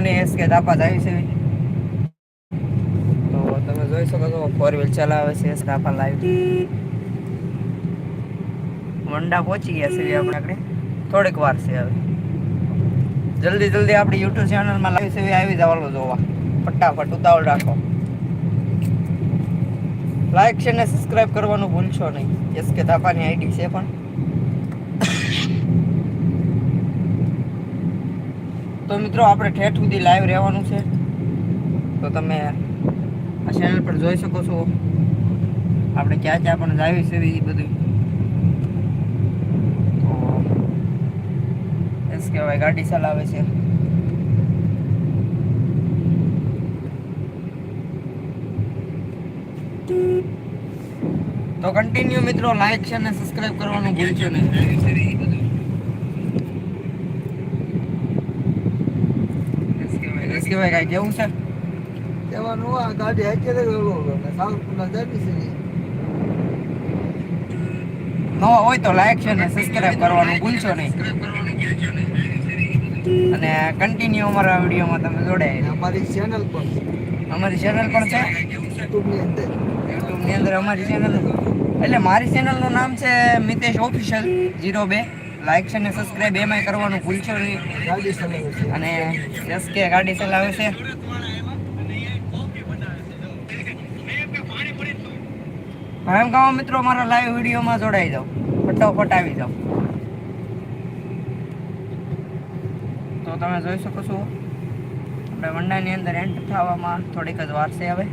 Pune SK તાપા આવી છે. તો તમે જોઈ શકો છો ફોર વ્હીલ ચલાવે છે એસ દાપા લાઈવ મંડા પહોંચી ગયા છે આપણે આગળ થોડીક વાર છે હવે. જલ્દી જલ્દી આપણી યુટ્યુબ ચેનલમાં લાઈવ છે આવી જવાનું જોવા. ફટાફટ ઉતાવળ રાખો. લાઈક છે ને સબસ્ક્રાઇબ કરવાનું ભૂલશો નહીં. એસ કે દાપાની આઈડી છે પણ. તો મિત્રો આપણે ઠેઠ સુધી લાઈવ રહેવાનું છે. તો તમે આ ચેનલ પર જોઈ શકો છો. આપણે ક્યાં ક્યાં પણ જાવી છે એ બધું. તો એસ કહેવાય ગાડી ચલાવે છે. તો કન્ટિન્યુ મિત્રો લાઈક છે અને સબસ્ક્રાઇબ કરવાનું ભૂલશો નહીં. એસ કહેવાય કાંઈ કેવું છે? કહેવાનું આ ગાડી ને સાવરકુંડલા જતી છે હોય તો લાઈક છે ને સબસ્ક્રાઇબ કરવાનું ભૂલશો નહીં. અને કન્ટિન્યુ અમારા વિડીયોમાં તમે જોડાય. અમારી ચેનલ પણ અમારી ચેનલ પણ છે? યુટ્યુબની અંદર. યુટ્યુબની અંદર અમારી ચેનલ એટલે મારી ચેનલનું નામ છે મિતેશ ઓફિશિયલ જીરો બે. લાઈક છે ને સબસ્ક્રાઇબ એમાંય કરવાનું ભૂલશો નહીં. અને યસ કે ગાડી ચલાવે છે. ભાઈ ગામ મિત્રો મારા લાઈવ વિડીયોમાં જોડાઈ જાઓ. ફટોફટ આવી જાઓ. તો તમે જોઈ શકો છો આપણે વંડાની અંદર એન્ટર થવામાં થોડીક જ વાર છે હવે.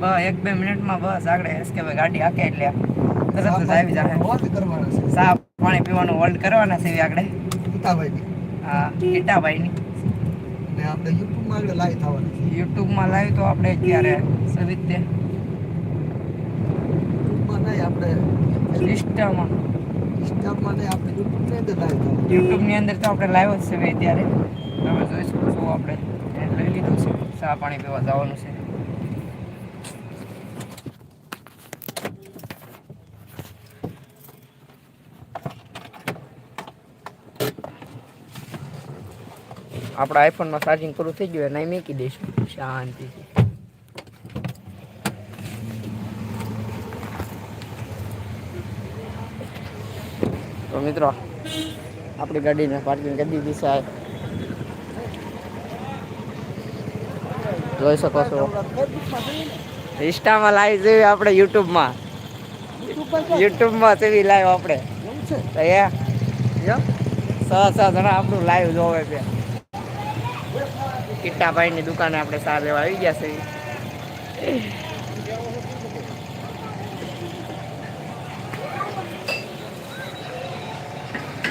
બસ એક બે મિનિટમાં બસ આગળ એસ કે ભાઈ ગાડી હાકે એટલે તરત જ આવી જાય વાત કરવાના છે. સા પાણી પીવાનું હોલ્ડ કરવાના છે આપણે ગીતાભાઈની હા ગીટાભાઈની ને આપણે યુટ્યુબમાં આગળ લાઈવ થવાના છે. યુટ્યુબમાં લાઈવ તો આપણે અત્યારે સવિતે યુટ્યુબમાં નહીં આપણે ઇન્સ્ટામાં. ઇન્સ્ટામાં નહીં આપણે યુટ્યુબની અંદર લાઈવ થવાના. યુટ્યુબની અંદર તો આપણે લાઈવ જ છે અત્યારે. તમે જોઈ શકો છો આપણે. લઈ લીધું છે. ચા પાણી પીવા જવાનું છે. આપણા આઈફોનમાં ચાર્જિંગ પૂરું થઈ ગયું નહીં મેકી દઈશું. શાંતિથી તો મિત્રો આપણી ગાડીને પાર્કિંગ કરી દીધી સાહેબ જોઈ શકો છો. ઇન્સ્ટામાં લાઈવ જેવી આપણે યુટ્યુબમાં યુટ્યુબમાં જેવી લાઈવ આપણે. તો એ. છ છ જણા આપણું લાઈવ જોવે છે. કિટ્ટાભાઈની દુકાને આપણે સાર લેવા આવી ગયા છે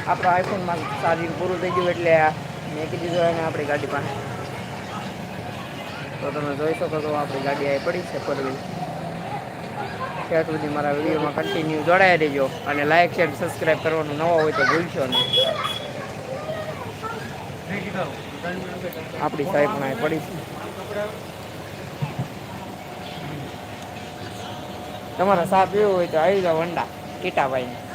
આપણો આઈફોનમાં ચાર્જિંગ પૂરું થઈ ગયું એટલે મેં કીધું એને આપણી ગાડી પાસે. તો તમે જોઈ શકો છો, આપણી ગાડી આવી પડી છે ફોર વ્હીલ ત્યાં સુધી મારા વિડીયોમાં કન્ટિન્યુ જોડાયા રહેજો અને લાઇક શેર સબસ્ક્રાઈબ કરવાનું નવા હોય તો ભૂલશો નહીં. આપણી સાહેબ પણ અહીં પડી. છે તમારે સાહેબ પીવું હોય તો આવી જાઓ વંડા કીટાભાઈ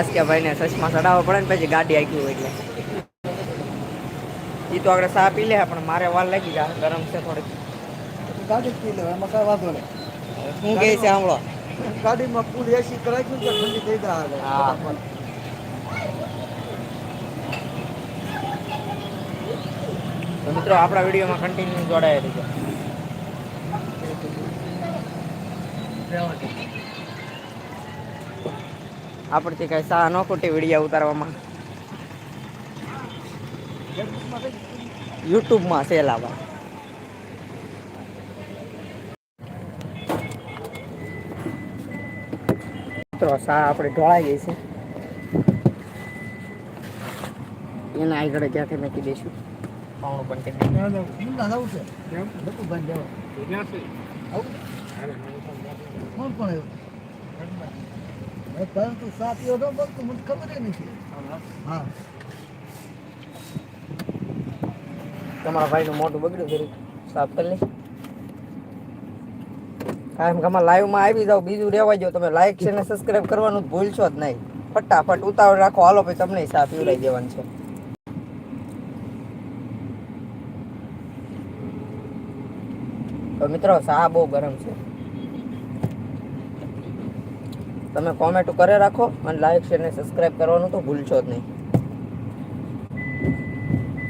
એસ કે ભાઈને સચમાં ચડાવવો પડે ને પછી ગાડી આવી હોય એટલે. એ તો આગળ સા પી લે પણ મારે વાર લાગી જાય ગરમ છે થોડીક. ગાડી જ પી લેવાય એમાં કાંઈ વાંધો નહીં. શું કહે છે સાંભળો ગાડીમાં ફૂલ એસી કરાવી છે ઠંડી થઈ જાય હા. તો મિત્રો આપણા વિડીયોમાં કન્ટિન્યુ જોડાયા રહેજો આપણથી કઈ સા ન ખોટી વીડિયો ઉતારવામાં. યુટ્યુબમાં સેલ આવા મિત્રો સા આપણે ઢોળાઈ ગઈ છે. એના આગળ જ્યાંથી મૂકી દઈશું? પણ કરી કોણ એવું પરંતુ સાથીઓ એવો ન મને ખબર નથી. હા. તમારા ભાઈનું મોઢું બગડ્યું જરીક સાફ કરી લે કાયમ લાઈવ લાઈવમાં આવી જાવ બીજું રહેવા જાવ તમે લાઈક છે ને સબસ્ક્રાઇબ કરવાનું ભૂલશો જ નહીં. ફટાફટ ઉતાવળ રાખો. હાલો પછી તમને સાફ પીવડાવી દેવાનું છે. તો મિત્રો સા બહુ ગરમ છે. તમે કોમેન્ટ કરે રાખો અને લાઈક શેર ને સબસ્ક્રાઇબ કરવાનું તો ભૂલશો જ નહીં.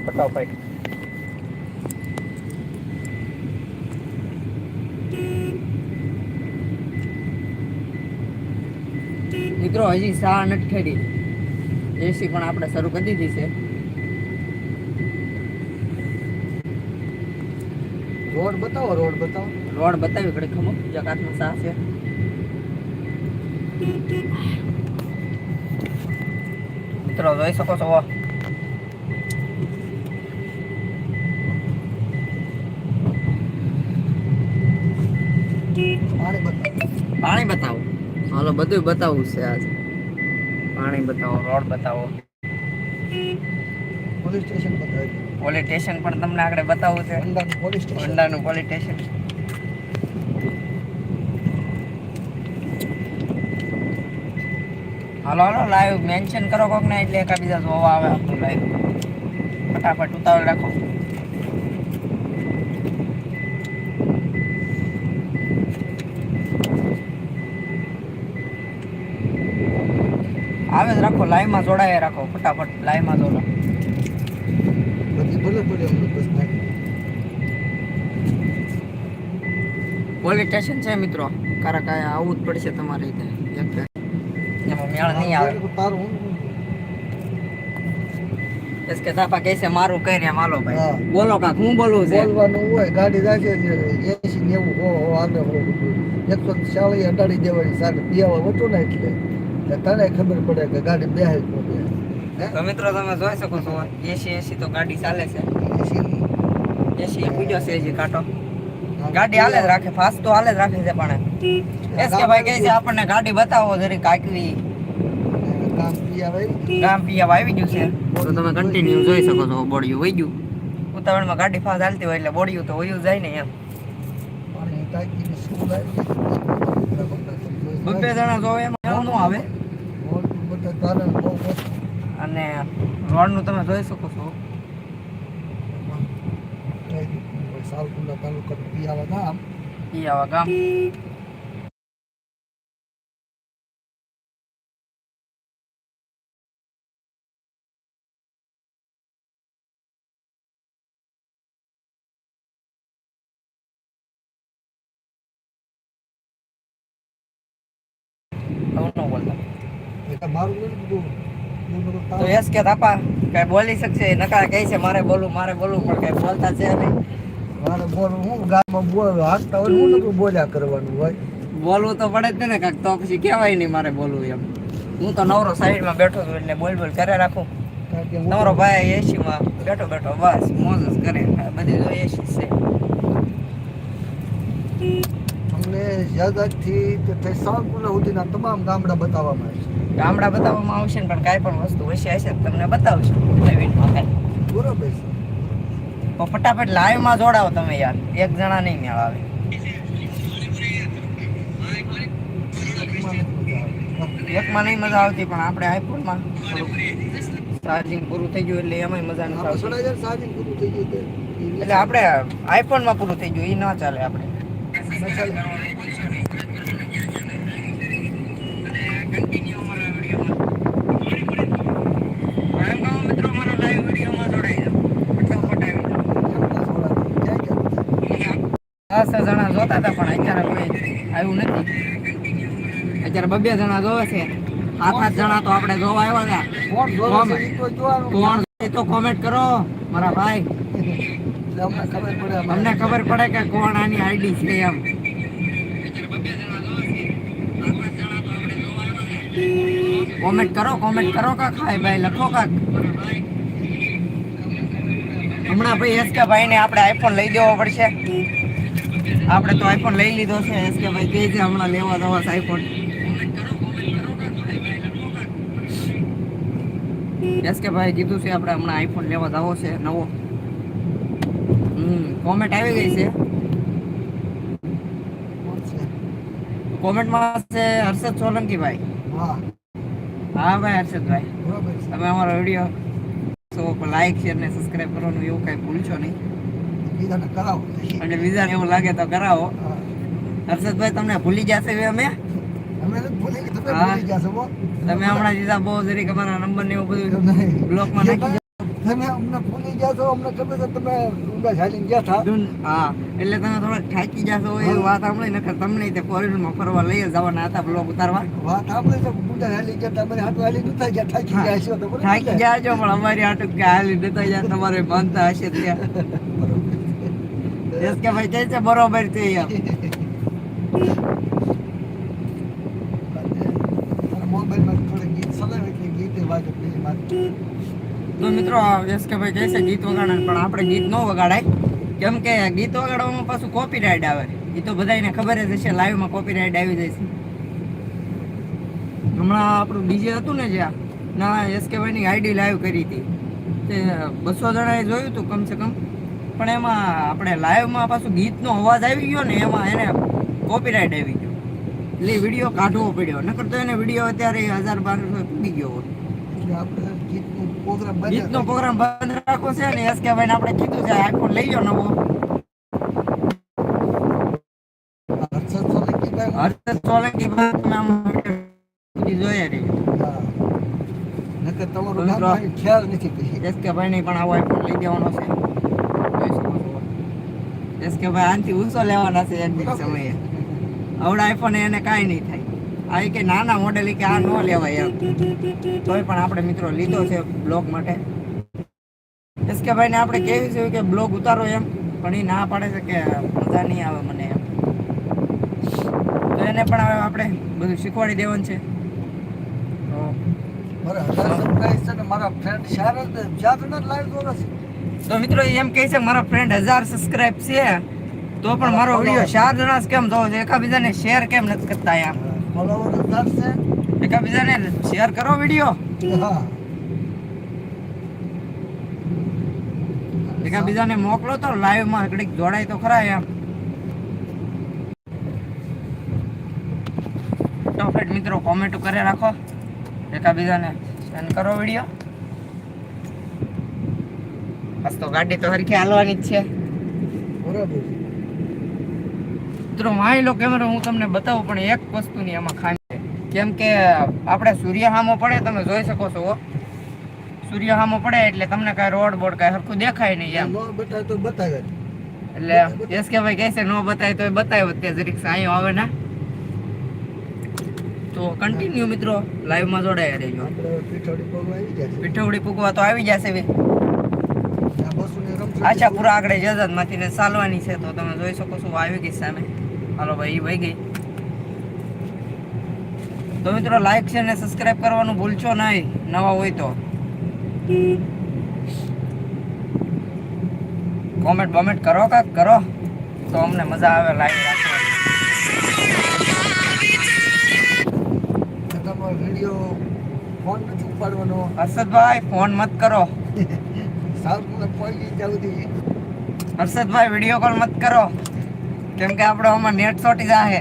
ફટાફટ. મિત્રો, હજી સા ઠરી. એસી પણ આપણે શરૂ કરી દીધી છે. રોડ બતાવો રોડ બતાવો. રોડ બતાવી ઘડી ખમો. જકાતનું સા છે. મિત્રો જોઈ શકો છો. પાણી બતાવો. હાલો બધું બતાવવું છે આજે. પાણી બતાવો રોડ બતાવો. પોલીસ સ્ટેશન બતાવી પોલીસ સ્ટેશન પણ તમને આગળ બતાવવું છે. હોન્ડાનું પોલીસ સ્ટેશન. હાલો હાલો લાઈવ મેન્શન કરો કોક ને એટલે એકાબીજા જોવા આવે આપણું લાઈવ ફટાફટ ઉતાવળ રાખો. આવે જ રાખો લાઈવમાં જોડાય રાખો ફટાફટ લાઈવમાં જોડો પોલીસ સ્ટેશન છે મિત્રો. કારણ કે આવવું જ પડશે તમારે રીતે. બે. એમાં મેળ નહીં આવે કે તાપા છે મારું કઈ રહ્યા માલો હા. ભાઈ બોલો કાક હું બોલું છે બોલવાનું હોય ગાડી રાખે છે એસી નેવું હો હો આગળ હો એકસો ચાલીસ અડાડી દેવાની સાથે પિયાવા વટો ને એટલે એટલે તને ખબર પડે કે ગાડી બેહાય જ બેહાય. તો મિત્રો તમે જોઈ શકો છો એસી એસી તો ગાડી ચાલે છે એસી બીજો છે હજી કાંટો ગાડી હાલે જ રાખે ફાસ્ટ તો હાલે જ રાખે છે પણ એસ કે ભાઈ કહે છે આપણને ગાડી બતાવો જરી કાકવી ગામ પિયા આવી ગયું છે. તો તમે કન્ટિન્યુ જોઈ શકો છો બોડિયું વહી ગયું. ઉતાવળમાં ગાડી હાલતી હોય એટલે બોડિયું તો વયું જાય ને એમ. બબ્બે જણા જોવે એમાં એવું ન આવે. અને રોડનું તમે જોઈ શકો છો. સાવકુંડલા તાલુકા પિયાવા ગામ. પિયાવા ગામ આવું ન બોલતા એટલે મારું નથી બધું હું બધું તો. યસ કે તાપા કઈ બોલી શકશે નકા કહે છે મારે બોલવું મારે બોલવું પણ કઈ બોલતા છે નહીં. મારે બોલવું હું ગામમાં બોલ હાથતા હોય હું નતું બોલ્યા કરવાનું હોય. બોલવું તો પડે જ ને કાંક તો પછી કહેવાય નહીં મારે બોલવું એમ. હું તો નવરો સાઈડમાં બેઠો છું એટલે બોલ બોલ કરે રાખું તમારો ભાઈ એસીમાં બેઠો બેઠો બસ મોજ કરે. બધી તો એસી છે. અમને થી તે થઈ સાવકુંડલા સુધીના તમામ ગામડા બતાવવામાં આવે છે. ગામડા બતાવવામાં આવશે ને પણ કાંઈ પણ વસ્તુ હશે હશે તમને બતાવશું નવીન બરોબર છે. ફટાફટ લાઈવમાં જોડાવો તમે યાર એક જણા નહીં મેળ આવે એકમાં નહીં મજા આવતી પણ આપણે આઈફોનમાં માં ચાર્જિંગ પૂરું થઈ ગયું એટલે એમાંય મજા નથી આવતી. સોળા પૂરું થઈ ગયું એટલે આપણે આઈફોનમાં પૂરું થઈ ગયું એ ના ચાલે આપણે. જણા જોતા હતા પણ અત્યારે કોઈ આવ્યું નથી. અત્યારે બબે જણા જોવે છે. આઠ આઠ જણા તો આપણે જોવા આવ્યા હતા. કોણ તો કોમેન્ટ કરો મારા ભાઈ. અમને ખબર પડે. અમને ખબર પડે કે કોણ આની આઈડી છે એમ. કોમેન્ટ કરો કોમેન્ટ કરો કાક, હાય ભાઈ, લખો કાક. હમણાં ભાઈ એસકે ભાઈને આપણે આઈફોન લઈ દેવો પડશે. આપણે તો આઈફોન લઈ લીધો છે એસકે ભાઈ કહે છે હમણાં લેવા દવા છે આઈફોન એસકે ભાઈ કીધું છે આપણે હમણાં આઈફોન લેવા જવો છે, નવો. હમ કોમેન્ટ આવી ગઈ છે. કોમેન્ટમાં છે હર્ષદ સોલંકી ભાઈ. હા. હા ભાઈ હર્ષદભાઈ. તમે અમારો વીડિયો સો લાઈક શેર ને સબસ્ક્રાઇબ કરવાનું એવું કાંઈ ભૂલશો નહીં. બીજાને કરાવો. અને બીજાને એવું લાગે તો કરાવો. હર્ષદભાઈ તમને ભૂલી જશે અમે? અમે ભૂલી તમે હમણાં દીધા બહુ જરીક અમારા નંબર ને એવું બધું બ્લોક બ્લોકમાં નાખી. તમે અમને ભૂલી ગયા છો અમને ખબર છે તમે ઊંડા ચાલીને ગયા હતા. હા એટલે તમે થોડા થાકી જશો એ વાત સાંભળી નકર તમને તે ફોરેનમાં ફરવા લઈ જવાના હતા બ્લોગ ઉતારવા. વાત સાંભળી છે ઊંડા ચાલી ગયા તમે અમારી હાલી નતા ગયા થાકી ગયા છો તો થાકી ગયા જાજો પણ અમારી આટું કે હાલી નતા જાય તમારે માનતા હશે ત્યાં. એસ કે ભાઈ કહે છે બરોબર છે એમ અને મોબાઈલમાં થોડી ગીત ચલાવે એટલે ગીતે વાગે પેલી માથે. તો મિત્રો યસ કે ભાઈ કહે છે ગીત વગાડે પણ આપણે ગીત ન વગાડાય. કેમ કે ગીત વગાડવામાં પાછું કોપીરાઇટ આવે. એ તો બધાને ખબર જ હશે લાઈવમાં કોપીરાઇટ આવી જાય છે. હમણાં આપણું ડીજે હતું ને જ્યાં, ના એસ કે ભાઈની આઈડી લાઈવ કરી હતી. તે બસો જણાએ જોયું હતું કમસે કમ. પણ એમાં આપણે લાઈવમાં પાછું ગીતનો અવાજ આવી ગયો ને, એમાં એને કોપીરાઇટ આવી ગયો. એટલે વીડિયો કાઢવો પડ્યો. નકર તો એને વીડિયો અત્યારે હજાર બારસો પૂગી ગયો હોય. આપણે પ્રોગ્રામ બંધ રાખો છે ને એસ કે ભાઈ આપણે કીધું છે આઈફોન લઈ જાઓ નવો. હર્ષદ હર્ષદ સોલંકી ભાઈ તમે જોઈએ રહી હા. નકર તમારું. ખ્યાલ નથી પછી. એસ કે ભાઈ પણ આવો આઈફોન લઈ દેવાનો છે. જોઈ એસ કે ભાઈ આનથી ઊંચો લેવાના છે એક સમયે. આવડા આઈફોન એને કાંઈ નહીં થાય. આ કે નાના મોડેલ કે આ ન લેવાય એમ. તોય પણ આપણે મિત્રો લીધો છે બ્લોગ માટે. કે ભાઈને આપણે કેવી છે કે બ્લોગ ઉતારો એમ પણ એ ના પાડે છે કે મજા નહીં આવે મને એમ. તો એને પણ હવે આપણે બધું શીખવાડી દેવાનું છે. તો મિત્રો એમ કહે છે મારા ફ્રેન્ડ હજાર સબસ્ક્રાઇબ છે તો પણ મારો વીડિયો ચાર જણા કેમ જોવો છે? એકાબીજાને શેર કેમ નથી કરતા યાર? શેર કરો વિડિયો. એકાબીજાને મોકલો તો લાઈવમાં કડીક જોડાય તો ખરા એમ. ટોફેટ મિત્રો કોમેન્ટ કરે રાખો. એકાબીજાને સેન્ડ કરો વીડિયો બસ તો ગાડી તો હરખી હાલવાની જ છે. બરાબર. મિત્રો માની લો કેમેરો હું તમને બતાવું પણ એક વસ્તુની એમાં ખામી કેમ કે આપણે સૂર્ય સામો પડે તમે જોઈ શકો છો. સૂર્ય સામો પડે એટલે તમને કાંઈ રોડ બોર્ડ કાંઈ સરખું દેખાય નહીં એમ બતાવે તો બતાવે. એટલે એસ કે ભાઈ કહેશે ન બતાય તો એ બતાવ્યો તે જરીક સાયો આવે ને તો કન્ટિન્યુ મિત્રો લાઈવમાં જોડાયા રહેજો. પીઠવડી પૂગવા તો આવી જશે રમઝટ આશાપુરા આગળ જજાતમાંથી ને ચાલવાની છે તો તમે જોઈ શકો છો આવી ગઈ સામે હાલો ભાઈ ઈ વહી ગઈ. તો મિત્રો લાઈક છે ને સબસ્ક્રાઇબ કરવાનું ભૂલશો નહીં. નવા હોય તો. કોમેન્ટ બોમેન્ટ કરો કાક કરો. તો અમને મજા આવે લાઈક રાખવાની. વીડિયો ફોન નથી ઉપાડવાનો. હર્ષદભાઈ ફોન મત કરો. સારું પહોંચી દી હર્ષદભાઈ વીડિયો કોલ મત કરો. કેમ કે આપણે આમાં નેટ ચોટી જાહે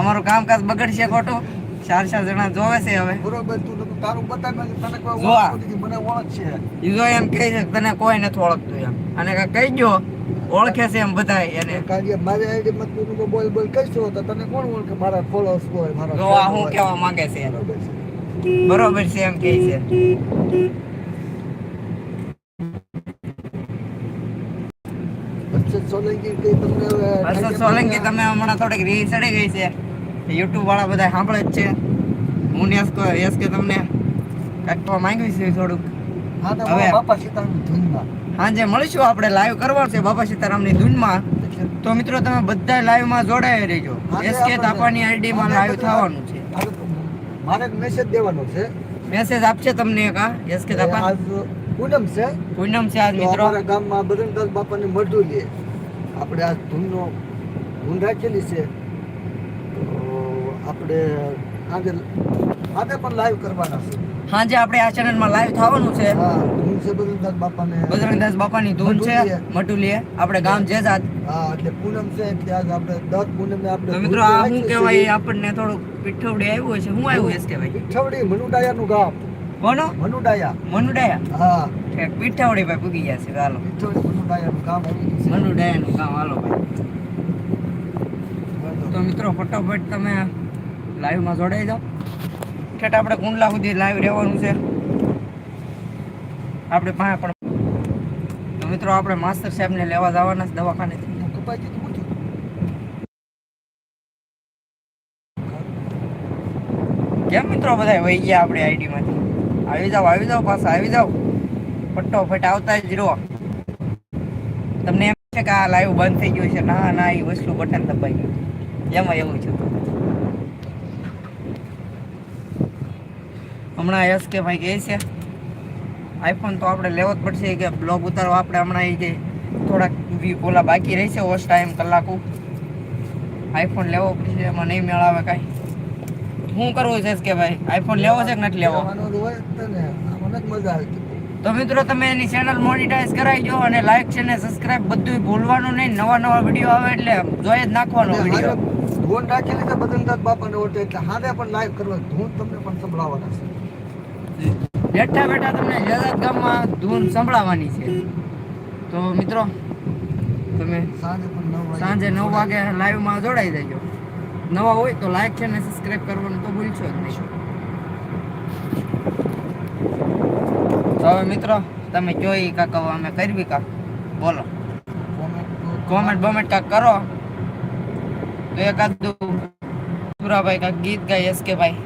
અમારું કામકાજ બગડશે ખોટું. ચાર ચાર જણા જોવે છે હવે. બરોબર તું તો તારું બતાવ તને કોઈ જો આ. ઓળખતું નથી, મને ઓળખ છે. ઈ એમ કહે છે કે તને કોઈ નથી ઓળખતું એમ. અને કાંઈ કહી ગયો ઓળખે છે એમ બધાય એને. કાર્ય મારી આઈડી માં તું બોલ બોલ કહીશો તો તને કોણ ઓળખે? મારા ફોલોઅર્સ હોય મારા જો આ હું કહેવા માંગે છે બરોબર છે. બરોબર છે એમ કહે છે. સોલંકી કઈ તમને હર્ષદ સોલંકી તમે હમણાં થોડીક રીલ ચડી ગઈ છે. યુટ્યુબ વાળા બધા સાંભળે જ છે. હું યસ કો યસ કે તમને કાંઈક માંગ્યું છે થોડુંક. હવે. બાપા સીતારામ ધૂનમાં. સાંજે મળીશું આપણે લાઈવ કરવાનું છે બાપા સીતારામની ધૂનમાં. તો મિત્રો તમે બધા લાઈવમાં જોડાઈ રહેજો. એસ કે તાપાની આઈડીમાં લાઈવ થવાનું છે. મારે મેસેજ દેવાનો છે. મેસેજ આપશે તમને એક એસ કે તાપા પૂનમ છે. પૂનમ છે આજ મિત્રો. ગામમાં બાપાને મળતું મરડુલી આપણે આ ધૂનનો ધૂન રાખેલી છે તો આપણે આજે આજે પણ લાઈવ કરવાના છે. સાંજે આપણે આ ચેનલમાં લાઈવ થવાનું છે. હા ધૂન છે બદ્રીનાથ બાપાને. બજરંગદાસ બાપાની ધૂન છે મટુલીએ. મટુલીએ. આપણે ગામ જેજાદ. હા એટલે પૂનમ છે એટલે આજ આપણે દર પૂનમે આપણે મિત્રો આ શું કહેવાય? આપણને થોડુંક પીઠવડી આવ્યું છે. શું આવ્યું એસ કહેવાય? પીઠવડી મનુડાયાનું ગામ. કોનો મનુડાયા. મનુડાયા? હા. પીઠવડી ભાઈ પૂગી ગયા છે હાલો. મનુડાયાનું કામ આવી ગયું છે. મનુડાયાનું કામ હાલો ભાઈ. તો મિત્રો ફટાફટ તમે લાઈવમાં જોડાઈ જાઓ. ઠેઠ આપણે કુંડલા સુધી લાઈવ રહેવાનું છે. આપણે પાસે પણ તો મિત્રો આપણે માસ્ટર સાહેબને લેવા જવાના છે દવાખાને. કેમ મિત્રો બધા વહી ગયા આપણે આઈડીમાંથી? આવી જાઓ આવી જાઓ પાછા, આવી જાઓ. ફટોફટ આવતા જ રહો. તમને એમ છે કે આ લાઈવ બંધ થઈ ગયું છે. ના ના, એ વસ્તુ બટન દબાઈ ગયું. એમાં એવું છે હમણાં એસ કે ભાઈ કહે છે આઈફોન તો આપણે લેવો જ પડશે કે બ્લોગ ઉતારવા આપણે હમણાં એ જે થોડાક વી- ઓલા બાકી રહેશે ઓસ ટાઈમ કલાકો આઈફોન લેવો પડશે, એમાં નહીં મેળ આવે કાંઈ. શું કરવું છે કે ભાઈ? આઈફોન લેવો છે કે નથી લેવો? તો જ તે જ તો મિત્રો તમે એની ચેનલ મોનિટાઈઝ કરાવી દો અને લાઈક છે ને સબસ્ક્રાઇબ બધું ભૂલવાનું નહીં. નવા નવા વીડિયો આવે એટલે જોઈ જ નાખવાનો વીડિયો ધોન રાખેલી છે બદ્રીનાથ બાપાને ઓટે એટલે હાથે પણ લાઈવ કરવા ધૂન તમને પણ સંભળાવવાના છે. બેઠા બેઠા તમને જજાત ગામમાં ધૂન સંભળાવવાની છે. તો મિત્રો તમે સાંજે નવ વાગે લાઈવમાં જોડાઈ દેજો. નવા હોય તો લાઈક છે ને સબસ્ક્રાઇબ કરવાનું તો ભૂલશો જ નહીં. હવે મિત્રો, તમે જોઈ કાક અમે કરવી કાક બોલો. કોમેન્ટ બોમેન્ટ કાક કરો. તો એકાદું સુરાભાઈ કાક ગીત ગાય એસ કે ભાઈ.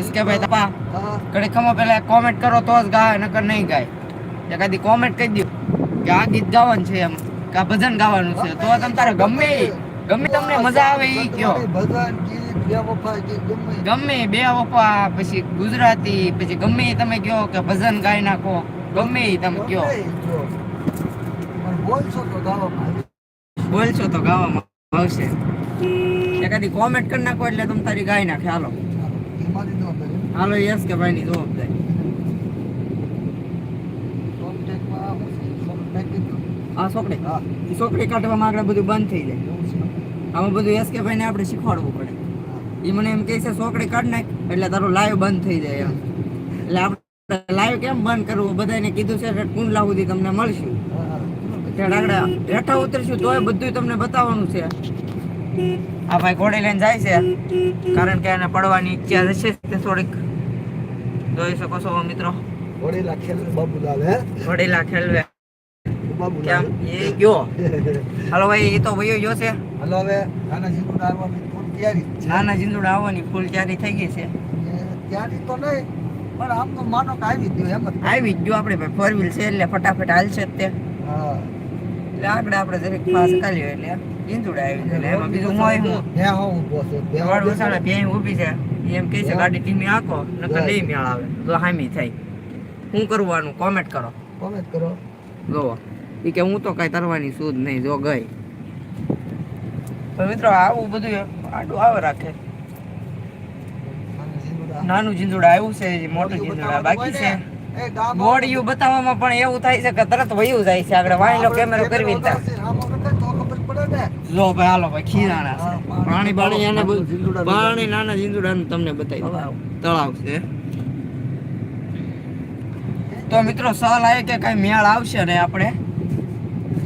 એસકે ભાઈ તપા ઘડી ખમો પેલા કોમેન્ટ કરો તો જ ગાય, નકર નહીં ગાય. એકાદી કોમેન્ટ કહી દઉં કે આ ગીત ગાવાનું છે એમ. કે ભજન ગાવાનું છે તો તમ તારે ગમે ગમે તમને મજા આવે ઈ કયો. ભગવાન ગમે બે વફા પછી ગુજરાતી પછી ગમે તમે કયો કે ભજન ગાઈ નાખો ગમે તમે કયો. બોલશો તો ગાવામાં. બોલશો તો ગાવામાં આવશે. એકાદી કોમેન્ટ કરી નાખો એટલે તમે તારી નાખે. હાલો. એ મારી ન કરે. હાલો યસ કે ભાઈ ની જવાબદારી કોન્ટેક્ટમાં હું છે? કોન્ટેક્ટ કીધું. આ છોકરી. હા, ઈ કાઢવામાં આગળ બધું બંધ થઈ જાય. આમાં બધું એસ કે ભાઈ ને આપણે શીખવાડવું પડે. એ મને એમ કહે છે છોકરી કાઢ નાખ. એટલે તારું લાઈવ બંધ થઈ જાય એમ. એટલે આપણે લાઈવ કેમ બંધ કરવું? બધાને કીધું છે કુંડલા સુધી તમને મળશું. હા, આગળ હેઠા ઉતરશું તોય બધું તમને બતાવવાનું છે. આ ભાઈ ઘોડી લઈને જાય છે. કારણ કે એને પડવાની ઈચ્છા હશે થોડીક. જોઈ શકો છો મિત્રો. હે? ઘોડીલા ખેલવે. કેમ? એ ગયો. હાલો ભાઈ એ તો વયો ગયો છે. હાલો હવે નાના જીંદુડા આવવાની ફૂલ તૈયારી નાના જીંદુડા આવવાની ફૂલ તૈયારી થઈ ગઈ છે. તૈયારી તો નહીં પણ આમ તો માનો કે આવી ગયું એમ આવી ગયો આપણે ભાઈ ફોર વ્હીલ છે એટલે ફટાફટ હાલશે તે. હા. એટલે આગળ આપણે જરીક પાસ કાઢ્યો એટલે જીંદુડા આવી એટલે એમાં બીજું હોય હું. ત્યાં હું ઊભો છું. ત્યાં વસાડા છું. ઊભી છે. એમ કહે છે ગાડી ધીમી આંકો નકર નહીં મેળ આવે. તો હામી થાય. શું કરવાનું? કોમેન્ટ કરો. કોમેન્ટ કરો. જોવો. એ કે હું તો કાંઈ તરવાની સૂદ નહીં જો ગઈ. તો મિત્રો આવું બધું આડું આવે રાખે. નાનું જીંદુડા આવ્યું છે મોટું જીંદુડા બાકી છે. બોડિયું બતાવવામાં પણ એવું થાય છે કે તરત વયું જાય છે આગળ વાણીલો કેમેરો કરવી ને ને. જો ભાઈ હાલો ભાઈ ખીરાણા પાણી પાણી એને પાણી નાના જીંદુડાનું તમને બતાવી. તળાવ છે. તો મિત્રો સવાલ આવે કે કઈ મેળ આવશે ને આપણે ત્યાં જાય બધા ખોવાઈ જાય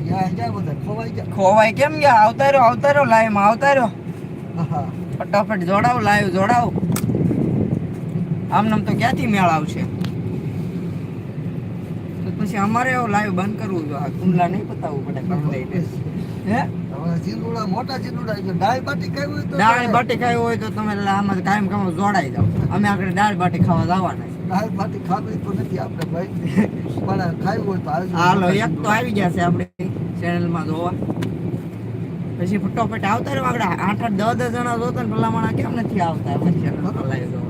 ખોવાય કેમ ગયા. આવતા રહ્યો આવતા રહ્યો લાઈવમાં આવતા રહ્યો ફટાફટ જોડાવ લાઈવ જોડાવ આમ તો ક્યાંથી મેળ આવશે? તો પછી અમારે એવું લાઈવ બંધ કરવું જો આ કુંડલા નહીં પતાવવું પડે કંપનીને. હે? જીંદુડા મોટા જીંદુડા દાળ બાટી ખાવી હોય તો દાળ બાટી ખાવી હોય તો તમે આમાં કાયમ કામ જોડાઈ જાઓ. અમે આગળ દાળ બાટી ખાવા જવાના દાળ બાટી ખાવી તો નથી આપણે ભાઈ. પણ ખાવી હોય તો આવજો. હાલો એક તો આવી ગયા આપણે ચેનલમાં જોવા. પછી ફટોફટ આવતા રહ્યો આઠ આઠ દસ દસ જણા જોતા ને ભલામણા કેમ નથી આવતા અમારી ચેનલ ગયું છે.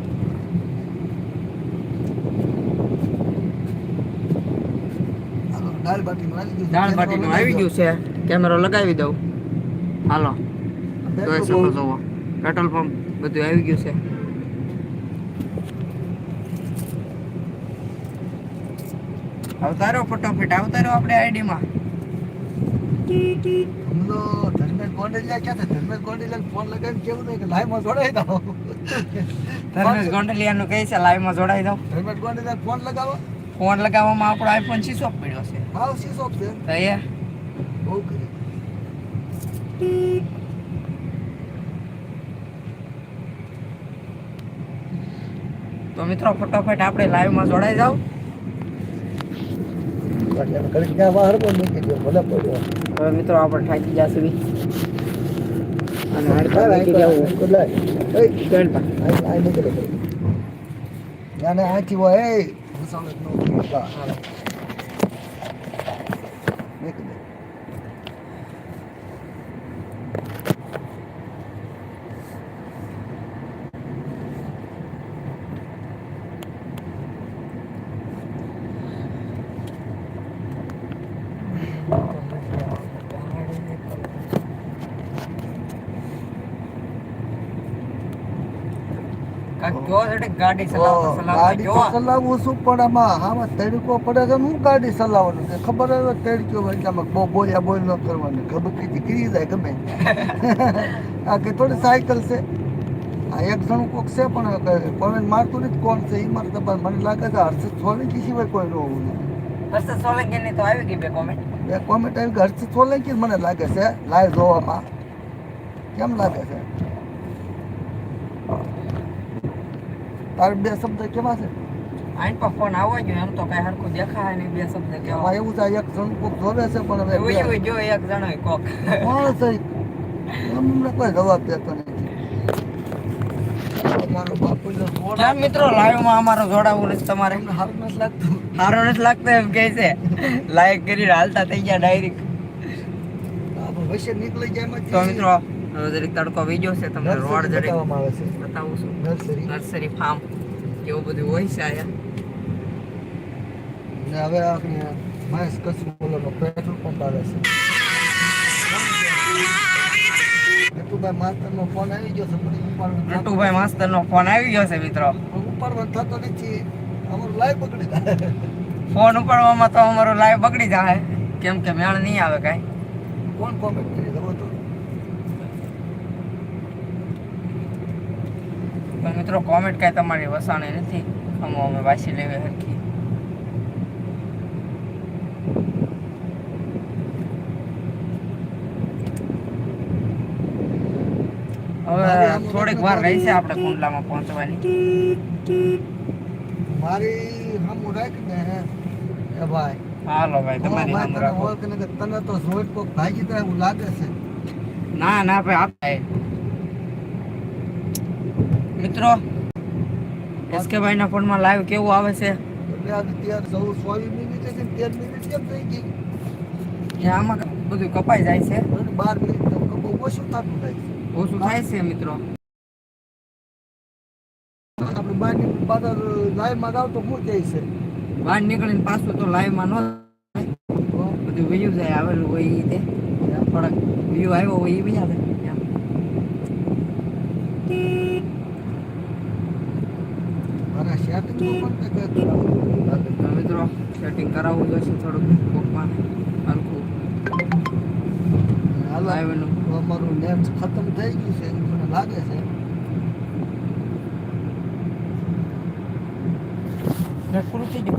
દાળ બાટીનું આવી ગયું છે. કેમેરો લગાવી દઉં. હાલો જોઈ શકો જોવો. પેટ્રોલ પંપ બધું આવી ગયું છે. અવતારો ફટાફટ અવતારો આપણે આઈડીમાં હમલો ધર્મેશ ગોંડલિયા ક્યાં છે? ધર્મેશ ગોંડલિયા ફોન લગાવીને કેવું નહીં કે લાઈવમાં જોડાઈ દો ધર્મેશ ગોંડલિયાનું કહે છે લાઈવમાં જોડાઈ દઉં ધર્મેશ ગોંડલિયા ફોન લગાવો. ફોન લગાવવામાં આપણો આઈફોન શીશો પડ્યો છે? હાવ શીશો છે? તો એ. બહુ કરી તો મિત્રો ફટાફટ આપણે લાઈવમાં જોડાઈ જાવ એમ કરી ત્યાં બહાર પણ મૂકી દો ભલે પડ્યો હવે મિત્રો આપણે થાકી જશે બી. અને આ મૂકી જવું. કદાચ આ નીકળે જાને આથી હોય એ ઘુસાડો નો બા મૂકી દે કાંઈક જો છે ગાડી ચલાવતા ચલાવતા ગાડી તો ચલાવવું શું પણ આમાં આમાં તડકો પડે છે હું ગાડી ચલાવવાનું છે. ખબર હોય તડક્યો હોય બહુ બોલ્યા બોલ ન કરવાની. ખબર કીધી જાય ગમે. આ કે થોડી સાયકલ છે. આ એક જણું કોક છે પણ કોમેન્ટ મારતું નથી કોણ છે? એ મારે તમારે મને લાગે છે હર્ષદ સોલંકી સિવાય કોઈ ન હોવું હર્ષદ તો આવી ગઈ બે કોમેન્ટ બે કોમેન્ટ આવી કે હર્ષિત સોલંકી મને લાગે છે લાઈવ જોવામાં. કેમ લાગે છે? તારે બે શબ્દ કેવા છે? આઈન પર ફોન આવવા જોઈએ એમ તો કઈ હરખું દેખાય નહીં બે શબ્દ કેવા. એવું થાય એક જણ કોક જોવે છે પણ હવે એવું જો એક જણો કોક. કોણ છે? એમને કોઈ જવાબ દેતો નથી. મિત્રો લાઈવમાં અમારો જોડાવું નથી તમારે. હારું નથી લાગતું. સારું નથી લાગતું એમ કહે છે. લાઈક કરીને હાલતા થઈ ગયા ડાયરેક્ટ તો મિત્રો જરીક તડકો વીજો છે તમને રોડ જરીક આવે છે. બતાવું છું. નર્સરી ફાર્મ એવું બધું હોય છે અહીંયા? ને હવે આપણે મહેશ કચ્છ બોલો પેટ્રોલ પંપ આવે છે. નટુભાઈ માસ્તરનો ફોન આવી ગયો છે નટુભાઈ માસ્તર નો ફોન આવી ગયો છે મિત્રો. ઉપર ઉપાડવાનો થતો નથી. અમારું લાઈવ બગડી જાય. ફોન ઉપાડવામાં તો અમારો લાઈવ બગડી જાય. કેમ કે મેળ નહીં આવે કાંઈ. કોણ કોમેન્ટ કરી દો તો પણ મિત્રો કોમેન્ટ કાંઈ તમારી વસાણી નથી. અમે અમે વાસી લેવી હરખી. હવે થોડીક વાર રહી છે આપણે કુંડલામાં પહોંચવાની. મારી હમ રાખને એ ભાઈ. હાલો ભાઈ તમારી હમ રાખો. તને તો જોઈ કોક ભાગી જાય એવું લાગે છે. ના ના ભાઈ આપણે મિત્રો એસકે ભાઈ ના ફોનમાં લાઈવ કેવું આવે છે? એટલે આજે તેર ચૌદ સોળ મિનિટ છે તેર મિનિટ કેમ થઈ ગઈ? એ આમાં બધું કપાઈ જાય છે. અને બાર મિનિટ તો બહુ ઓછું થતું જાય છે. ઓછું થાય છે મિત્રો. આપણે બાર મિનિટ બાદ લાઈવમાં જાવ તો શું જાય છે? બહાર નીકળીને પાછું તો લાઈવમાં ન બધું વ્યૂ જાય આવેલું હોય એ તે થોડાક વ્યૂ આવ્યો હોય એ બી આવે. એમ. મારા તો મિત્રો સેટિંગ કરાવવું જોઈશે થોડુંક કોકમાં. હલકું. અમારું લેન્સ ખતમ થઈ ગયું છે એવું મને લાગે છે. પ્રકૃતિ પૂરું થઈ ગયું.